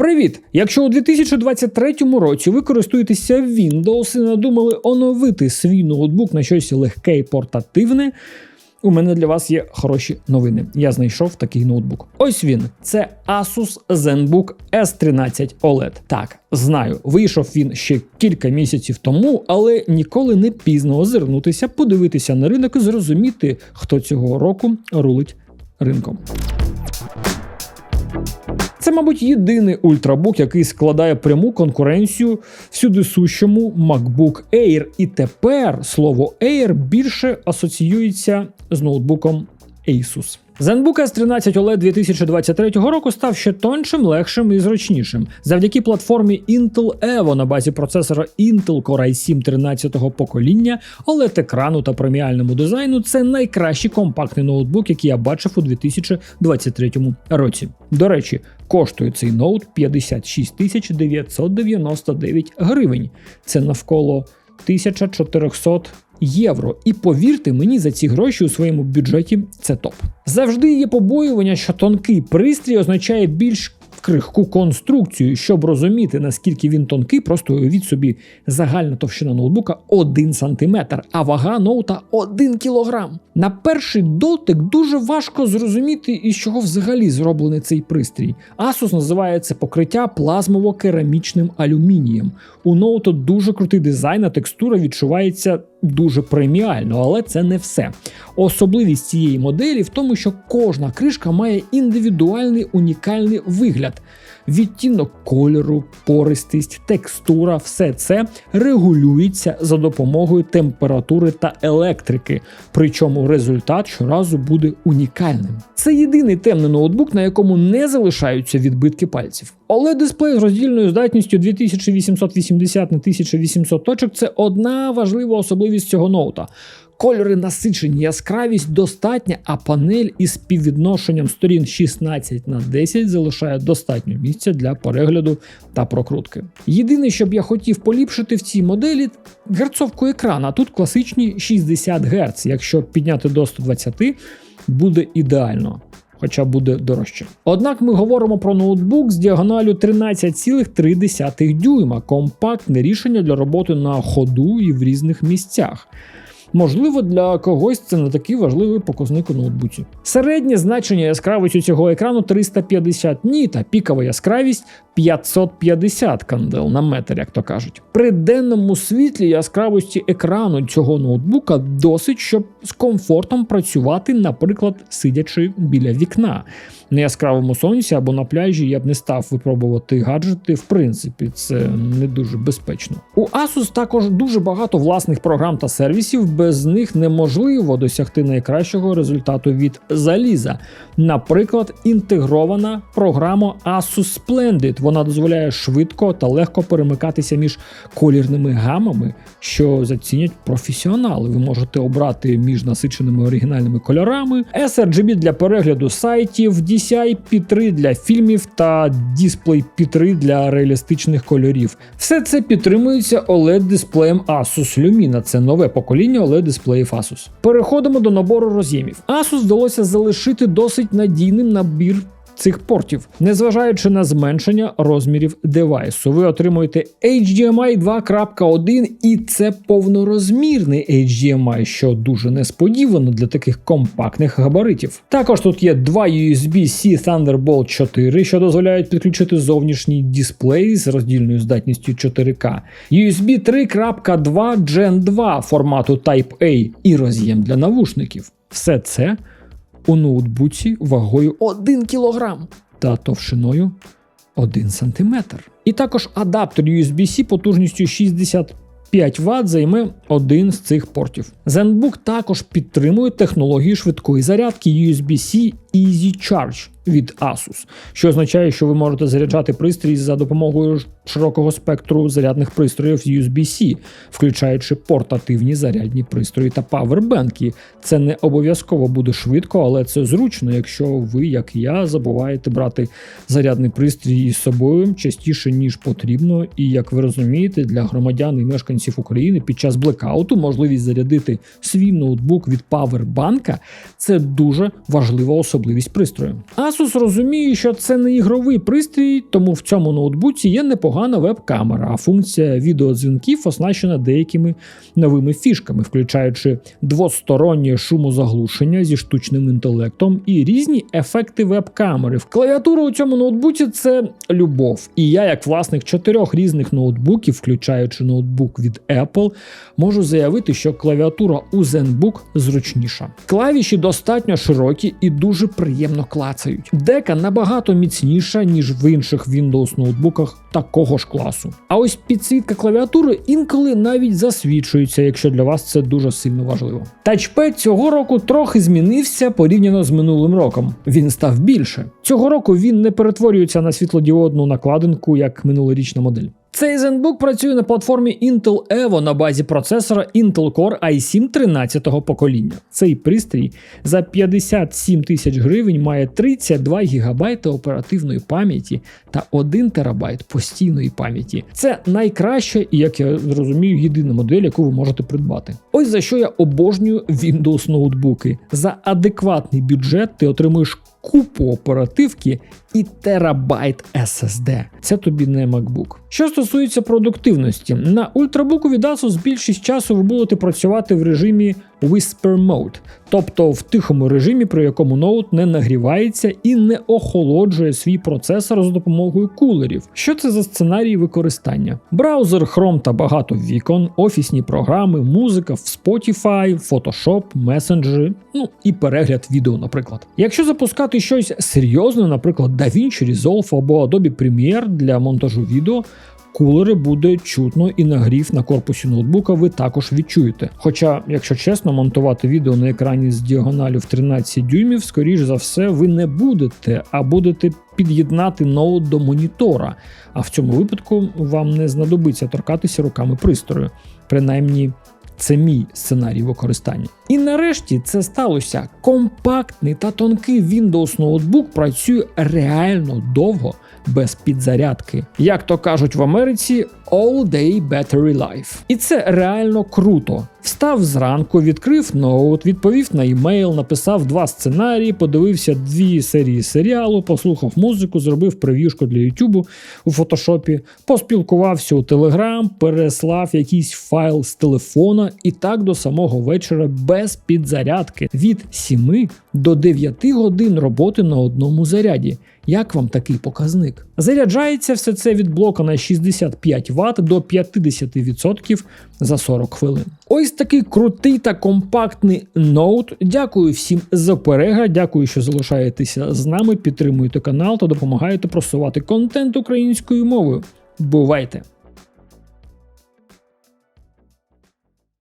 Привіт! Якщо у 2023 році ви користуєтеся Windows і надумали оновити свій ноутбук на щось легке і портативне. У мене для вас є хороші новини. Я знайшов такий ноутбук. Ось він. Це Asus ZenBook S13 OLED. Так, знаю, вийшов він ще кілька місяців тому, але ніколи не пізно озирнутися, подивитися на ринок і зрозуміти, хто цього року рулить ринком. Це, мабуть, єдиний ультрабук, який складає пряму конкуренцію всюди сущому MacBook Air. І тепер слово Air більше асоціюється з ноутбуком Asus. ZenBook S13 OLED 2023 року став ще тоншим, легшим і зручнішим. Завдяки платформі Intel Evo на базі процесора Intel Core i7 13-го покоління, oled екрану та преміальному дизайну це найкращий компактний ноутбук, який я бачив у 2023 році. До речі, коштує цей ноут 56 999 гривень. Це навколо 1400 євро. І повірте мені, за ці гроші у своєму бюджеті це топ. Завжди є побоювання, що тонкий пристрій означає більш крихку конструкцію. Щоб розуміти, наскільки він тонкий, просто уявіть собі загальна товщина ноутбука 1 см, а вага ноута 1 кг. На перший дотик дуже важко зрозуміти, із чого взагалі зроблений цей пристрій. Asus називає це покриття плазмово-керамічним алюмінієм. У ноута дуже крутий дизайн, а текстура відчувається дуже преміально, але це не все. Особливість цієї моделі в тому, що кожна кришка має індивідуальний унікальний вигляд. Відтінок кольору, пористість, текстура, все це регулюється за допомогою температури та електрики, причому результат щоразу буде унікальним. Це єдиний темний ноутбук, на якому не залишаються відбитки пальців. Oled дисплей з роздільною здатністю 2880 на 1800 точок це одна важлива особливість цього ноута. Кольори насичені, яскравість достатня, а панель із співвідношенням сторін 16 на 10 залишає достатньо місця для перегляду та прокрутки. Єдине, що б я хотів поліпшити в цій моделі герцовку екрана. Тут класичні 60 Гц. Якщо підняти до 120, буде ідеально. Хоча буде дорожче. Однак ми говоримо про ноутбук з діагоналю 13,3 дюйма, компактне рішення для роботи на ходу і в різних місцях. Можливо, для когось це не такий важливий показник у ноутбуці. Середнє значення яскравості цього екрану 350 ніт, а пікова яскравість 550 кандел на метр, як то кажуть. При денному світлі яскравості екрану цього ноутбука досить, щоб з комфортом працювати, наприклад, сидячи біля вікна. На яскравому сонці або на пляжі я б не став випробувати гаджети. В принципі, це не дуже безпечно. У Asus також дуже багато власних програм та сервісів, без них неможливо досягти найкращого результату від заліза. Наприклад, інтегрована програма Asus Splendid. Вона дозволяє швидко та легко перемикатися між колірними гамами, що зацінять професіонали. Ви можете обрати між насиченими оригінальними кольорами, sRGB для перегляду сайтів, DCI P3 для фільмів та Display P3 для реалістичних кольорів. Все це підтримується oled дисплеєм Asus Lumina. Це нове покоління oled дисплеїв Asus. Переходимо до набору роз'ємів. Asus вдалося залишити досить надійним набір цих портів, незважаючи на зменшення розмірів девайсу. Ви отримуєте HDMI 2.1 і це повнорозмірний HDMI, що дуже несподівано для таких компактних габаритів. Також тут є два USB-C Thunderbolt 4, що дозволяють підключити зовнішній дисплей з роздільною здатністю 4К, USB 3.2 Gen 2 формату Type-A і роз'єм для навушників. Все це у ноутбуці вагою 1 кг та товщиною 1 см. І також адаптер USB-C потужністю 65 Вт займе один з цих портів. ZenBook також підтримує технологію швидкої зарядки USB-C Easy Charge від Asus, що означає, що ви можете заряджати пристрій за допомогою широкого спектру зарядних пристроїв USB-C, включаючи портативні зарядні пристрої та павербенки. Це не обов'язково буде швидко, але це зручно, якщо ви, як я, забуваєте брати зарядний пристрій із собою частіше ніж потрібно. І як ви розумієте, для громадян і мешканців України під час блекауту можливість зарядити свій ноутбук від павербанка це дуже важлива особливість особливість пристрою. Asus розуміє, що це не ігровий пристрій, тому в цьому ноутбуці є непогана веб-камера, а функція відеодзвінків оснащена деякими новими фішками, включаючи двостороннє шумозаглушення зі штучним інтелектом і різні ефекти веб-камери. Клавіатура у цьому ноутбуці це любов. І я, як власник чотирьох різних ноутбуків, включаючи ноутбук від Apple, можу заявити, що клавіатура у ZenBook зручніша. Клавіші достатньо широкі і дуже приємно клацають. Дека набагато міцніша, ніж в інших Windows ноутбуках такого ж класу. А ось підсвітка клавіатури інколи навіть засвічується, якщо для вас це дуже сильно важливо. Тачпед цього року трохи змінився порівняно з минулим роком. Він став більше. Цього року він не перетворюється на світлодіодну накладинку, як минулорічна модель. Цей ZenBook працює на платформі Intel Evo на базі процесора Intel Core i7 13-го покоління. Цей пристрій за 57 тисяч гривень має 32 ГБ оперативної пам'яті та 1 ТБ постійної пам'яті. Це найкраща і, як я зрозумію, єдина модель, яку ви можете придбати. Ось за що я обожнюю Windows ноутбуки. За адекватний бюджет ти отримуєш купу оперативки і терабайт SSD. Це тобі не MacBook. Що стосується продуктивності, на ультрабуку від Asus більшість часу ви будете працювати в режимі Whisper Mode, тобто в тихому режимі, при якому ноут не нагрівається і не охолоджує свій процесор за допомогою кулерів. Що це за сценарій використання? Браузер Chrome та багато вікон, офісні програми, музика в Spotify, Photoshop, месенджери, ну і перегляд відео, наприклад. Якщо запускати щось серйозне, наприклад, DaVinci Resolve або Adobe Premiere для монтажу відео, кулери буде чутно і нагрів на корпусі ноутбука ви також відчуєте. Хоча, якщо чесно, монтувати відео на екрані з діагоналю в 13 дюймів, скоріш за все, ви не будете, а будете під'єднати ноут до монітора. А в цьому випадку вам не знадобиться торкатися руками пристрою. Принаймні. Це мій сценарій використання. І нарешті це сталося. Компактний та тонкий Windows ноутбук працює реально довго без підзарядки. Як то кажуть в Америці, all day battery life. І це реально круто. Встав зранку, відкрив ноут, відповів на імейл, написав два сценарії, подивився дві серії серіалу, послухав музику, зробив прев'юшку для Ютубу у фотошопі, поспілкувався у Телеграм, переслав якийсь файл з телефона і так до самого вечора без підзарядки від 7 до 9 годин роботи на одному заряді. Як вам такий показник? Заряджається все це від блока на 65 Вт до 50% за 40 хвилин. Ось такий крутий та компактний ноут. Дякую всім за перегляд. Дякую, що залишаєтеся з нами, підтримуєте канал та допомагаєте просувати контент українською мовою. Бувайте!